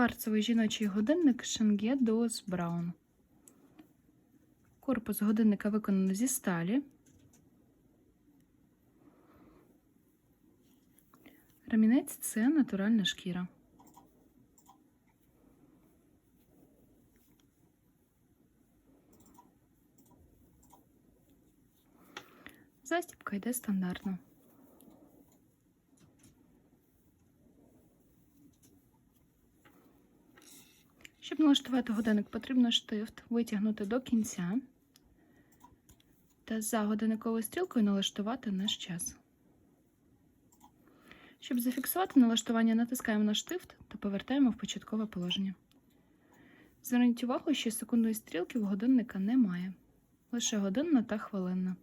Кварцевий жіночий годинник Шенге Доос Браун. Корпус годинника виконано зі сталі. Ремінець це натуральна шкіра. Застібка йде стандартно. Щоб налаштувати годинник, потрібно штифт витягнути до кінця та за годинниковою стрілкою налаштувати наш час. Щоб зафіксувати налаштування, натискаємо на штифт та повертаємо в початкове положення. Зверніть увагу, що секундної стрілки в годинника немає, лише годинна та хвилинна.